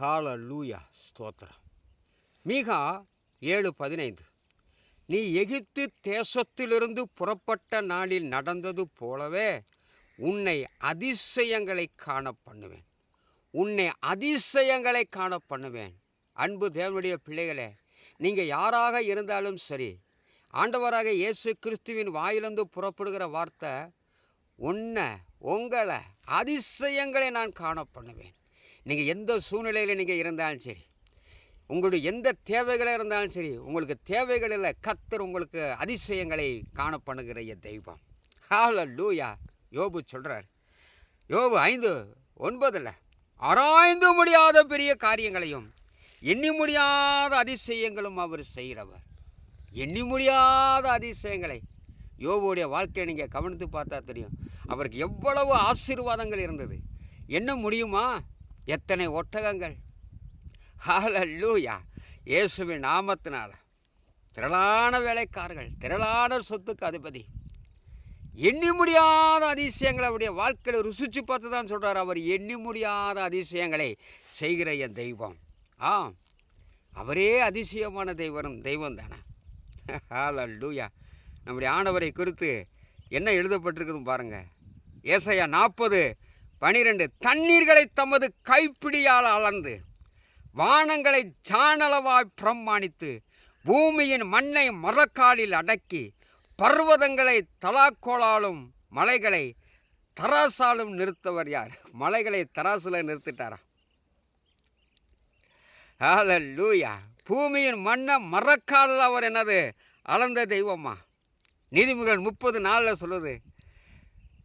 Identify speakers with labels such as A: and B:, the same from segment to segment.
A: ஹால லூயா ஸ்தோத்திரம். மீகா ஏழு பதினைந்து. நீ எகிப்து தேசத்திலிருந்து புறப்பட்ட நாளில் நடந்தது போலவே உன்னை அதிசயங்களை காண பண்ணுவேன். உன்னை அதிசயங்களை காண பண்ணுவேன். அன்பு தேவனுடைய பிள்ளைகளே நீங்கள் யாராக இருந்தாலும் சரி ஆண்டவராக இயேசு கிறிஸ்துவின் வாயிலிருந்து புறப்படுகிற வார்த்தை உன்னை உங்களை அதிசயங்களை நான் காண பண்ணுவேன். நீங்கள் எந்த சூழ்நிலையில் நீங்கள் இருந்தாலும் சரி உங்களுடைய எந்த தேவைகளாக இருந்தாலும் சரி உங்களுக்கு தேவைகளில் கத்தர் உங்களுக்கு அதிசயங்களை காண பண்ணுகிற என் தெய்வம். ஹால லூயா யோபு சொல்கிறார் யோபு ஐந்து ஒன்பதில் ஆராய்ந்து முடியாத பெரிய காரியங்களையும் எண்ணி முடியாத அதிசயங்களும் அவர் செய்கிறவர். எண்ணி முடியாத அதிசயங்களை. யோபுடைய வாழ்க்கையை நீங்கள் கவனித்து பார்த்தா தெரியும். அவருக்கு எவ்வளவு ஆசீர்வாதங்கள் இருந்தது. என்ன முடியுமா? எத்தனை ஒட்டகங்கள்? ஹாலல்லூயா இயேசுவின் நாமத்தினால. திரளான வேலைக்காரர்கள் திரளான சொத்துக்கு அதிபதி. எண்ணி முடியாத அதிசயங்களை அவருடைய வாழ்க்கையில் ருசிச்சு பார்த்து தான் சொல்கிறார் அவர். எண்ணி முடியாத அதிசயங்களை செய்கிற என் தெய்வம். ஆ அவரே அதிசயமான தெய்வம் தெய்வம் தானே. ஹாலல்லூயா நம்முடைய ஆண்டவரை குறித்து என்ன எழுதப்பட்டிருக்குதுன்னு பாருங்கள் ஏசையா நாற்பது பனிரெண்டு தண்ணீர்களை தமது கைப்பிடியால் அளந்து வானங்களை ஜானளவாய் பிரமாணித்து பூமியின் மண்ணை மரக்காலில் அடக்கி பர்வதங்களை தலாக்கோளாலும் மலைகளை தராசாலும் நிறுத்தவர் யார்? மலைகளை தராசில் நிறுத்திட்டாரா? லூயா பூமியின் மண்ணை மரக்காலில் அவர் என்னது? அளந்த தெய்வமா? நீதிமன்றம் முப்பது நாளில் சொல்லுது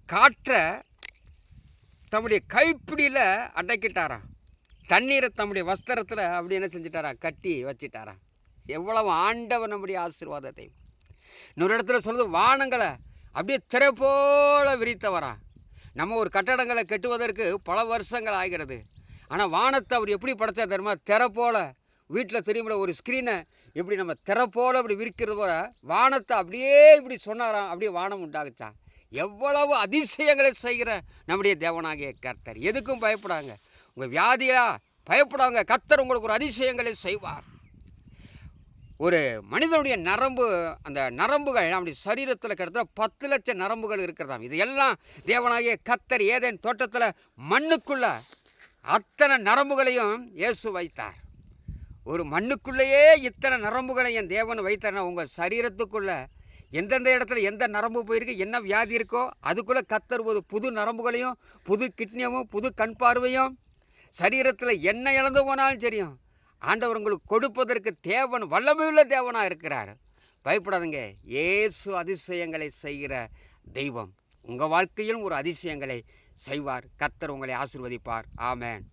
A: காற்றை தம்முடைய கைப்பிடியில் அடக்கிட்டாராம். தண்ணீரை தம்முடைய வஸ்திரத்தில் அப்படி என்ன செஞ்சிட்டாரா கட்டி வச்சிட்டாராம். எவ்வளவு ஆண்டவர் நம்முடைய ஆசீர்வாதத்தை. இன்னொரு இடத்துல சொல்லுது வானங்களை அப்படியே திரை போல விரித்தவரா நம்ம ஒரு கட்டடங்களை கட்டுவதற்கு பல வருஷங்கள் ஆகிறது. ஆனால் வானத்தை அவர் எப்படி படைச்சா தெரியுமா? திரை போல. வீட்டில் தெரியுமில்ல ஒரு ஸ்க்ரீனை இப்படி நம்ம திரை போல இப்படி விரிக்கிறது போல வானத்தை அப்படியே இப்படி சொன்னாராம். அப்படியே வானம் உண்டாகுச்சான் எவ்வளவு அதிசயங்களை செய்கிற நம்முடைய தேவனாகிய கர்த்தர். எதுக்கும் பயப்படாங்க. உங்கள் வியாதியா? பயப்படாங்க. கர்த்தர் உங்களுக்கு ஒரு அதிசயங்களை செய்வார். ஒரு மனிதனுடைய நரம்பு அந்த நரம்புகள் நம்முடைய சரீரத்தில் கிட்டத்தட்ட பத்து லட்சம் நரம்புகள் இருக்கிறதாம். இது எல்லாம் தேவனாகிய கத்தர் ஏதேன் தோட்டத்தில் மண்ணுக்குள்ள அத்தனை நரம்புகளையும் இயேசு வைத்தார். ஒரு மண்ணுக்குள்ளேயே இத்தனை நரம்புகளை என் தேவன் வைத்தார்னா உங்கள் சரீரத்துக்குள்ளே எந்தெந்த இடத்துல எந்த நரம்பு போயிருக்கு என்ன வியாதி இருக்கோ அதுக்குள்ளே கத்தர் ஒரு புது நரம்புகளையும் புது கிட்னியும் புது கண் பார்வையும் சரீரத்தில் என்ன இழந்து போனாலும் தெரியும் ஆண்டவர் உங்களுக்கு கொடுப்பதற்கு தேவன் வல்லமையுள்ள தேவனாக இருக்கிறார். பயப்படாதுங்க. ஏசு அதிசயங்களை செய்கிற தெய்வம். உங்கள் வாழ்க்கையிலும் ஒரு அதிசயங்களை செய்வார். கத்தர் உங்களை ஆசிர்வதிப்பார். ஆமேன்.